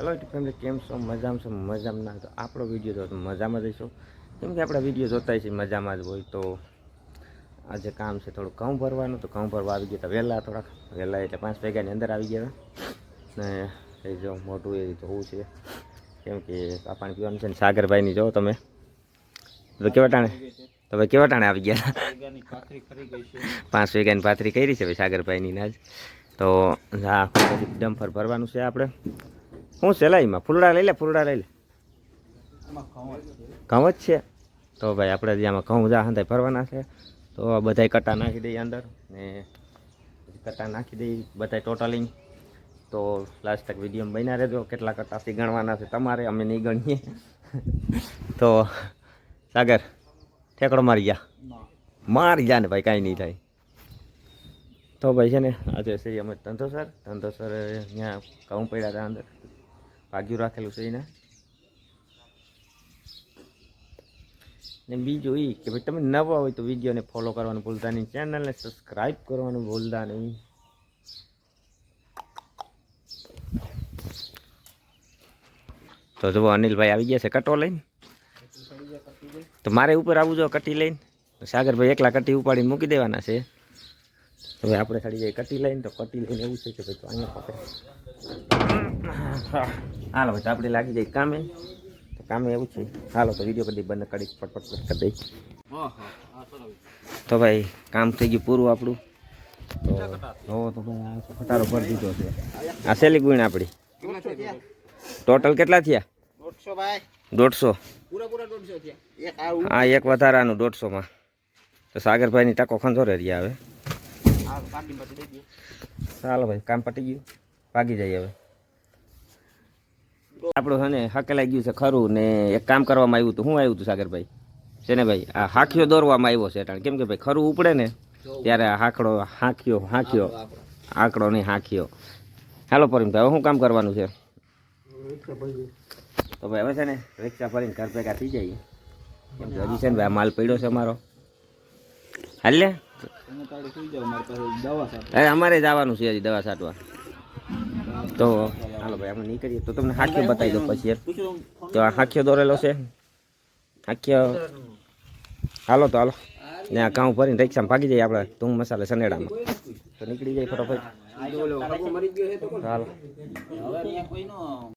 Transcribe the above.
Hello family કેમ છો? મજામાં છો? મજામાં. ના, તો આપણો વીડિયો તો મજામાં જઈશું કેમ કે આપણા વીડિયો જોતા છે મજામાં જ હોય તો આજે કામ છે થોડું ઘઉં ભરવાનું, તો ઘઉં ભરવા આવી ગયા હતા વહેલા થોડાક. વહેલા એટલે પાંચ વાગ્યાની અંદર આવી ગયા ને એ જો મોટું એ જોવું છે. કેમ કે પાણી પીવાનું છે ને સાગરભાઈની જો તમે. તો કેવા ટાણે? તો ભાઈ કેવા ટાણે આવી ગયા? પાંચ વાગ્યાની પાથરી કરી છે ભાઈ સાગરભાઈની ના જ તો હા ડમ્ફર ભરવાનું છે આપણે. શું સેલાઈમાં ફૂલડા લઈ લે ફૂલડા લઈ લે. ઘઉં જ છે. તો ભાઈ આપણે જે આમાં ઘઉં જા હંધાઈ ફરવાના છે. તો આ બધાય કટા નાખી દઈએ અંદર ને કટા નાખી દઈએ બધાય ટોટલિંગ તો લાસ્ટ તક વીડિયો બન્યા રહેજો કેટલા કટાથી ગણવાના છે તમારે અમે નહીં ગણીએ. તો સાગર ઠેકડો મારી ગયા. મારી ગયા ને ભાઈ કાંઈ નહીં થાય. તો ભાઈ છે ને આજે છે અમે ધંધો સર. ધંધો સર ત્યાં ઘઉં પડ્યા હતા અંદર. ભાગ્યું રાખેલું છે એને ને બીજું એ કે ભાઈ તમે નવા હોય તો વિડીયોને ફોલો કરવાનું ભૂલતા નહીં ચેનલને સબસ્ક્રાઈબ કરવાનું ભૂલતા નહીં તો જુઓ અનિલભાઈ આવી ગયા છે કટો લઈને તો મારે ઉપર આવવું જો કટી લઈને સાગરભાઈ એકલા કટી ઉપાડીને મૂકી દેવાના છે હવે આપણે ખાલી જઈએ કટી લઈને તો કટી લઈને એવું છે કે ભાઈ અહીંયા પકડે. હાલો ભાઈ, તો આપણે લાગી જાય કામે. તો કામે એવું છે. હાલો, તો વીડિયો કરી બંને કરી ફટફટ કરી દઈ તો ભાઈ, કામ થઈ ગયું પૂરું આપણું. તો તો ભાઈ, આ ખટારો ગુણ આપણી. ટોટલ કેટલા થયા? દોઢસો. ભાઈ એક વધારાનું દોઢસોમાં. તો સાગરભાઈની ટકો ખંજોરે રહ્યા હવે. ચાલો ભાઈ, કામ પટી ગયું. ભાગી જઈએ હવે. આપણું છે ને, હકેલાઈ ગયું છે ખરું ને એક કામ કરવામાં આવ્યું હતું. શું આવ્યું હતું, સાગરભાઈ? છે ને ભાઈ? આ હાંખીઓ દોરવામાં આવ્યો છે અટાણે. કેમ કે ભાઈ, ખરું ઉપડે ને, ત્યારે હાંકડો હાંખ્યો હાંખ્યો આંકડો નહીં હાંખ્યો હાલો પરિમભાઈ હવે શું કામ કરવાનું છે? તો ભાઈ, હવે છે ને, રિક્ષા ફરીને ઘર ભેગા થઈ જઈએ હજી છે ને ભાઈ માલ પડ્યો છે અમારો. હાલ? અરે અમારે જવાનું છે હજી દવા છાંટવા. તો હાલો ભાઈ અમે નીકળીએ. તો તમને હાખ્યો બતાવી દો પછી તો આ હાખ્યો દોરેલો છે. હાખ્યો હાલો તો હાલો. ને આ કાઉ ભરીને રિક્ષામાં ભાગી જઈએ આપણે તું મસાલે સનેડામાં તો નીકળી જાય ફટાફટ. હાલો.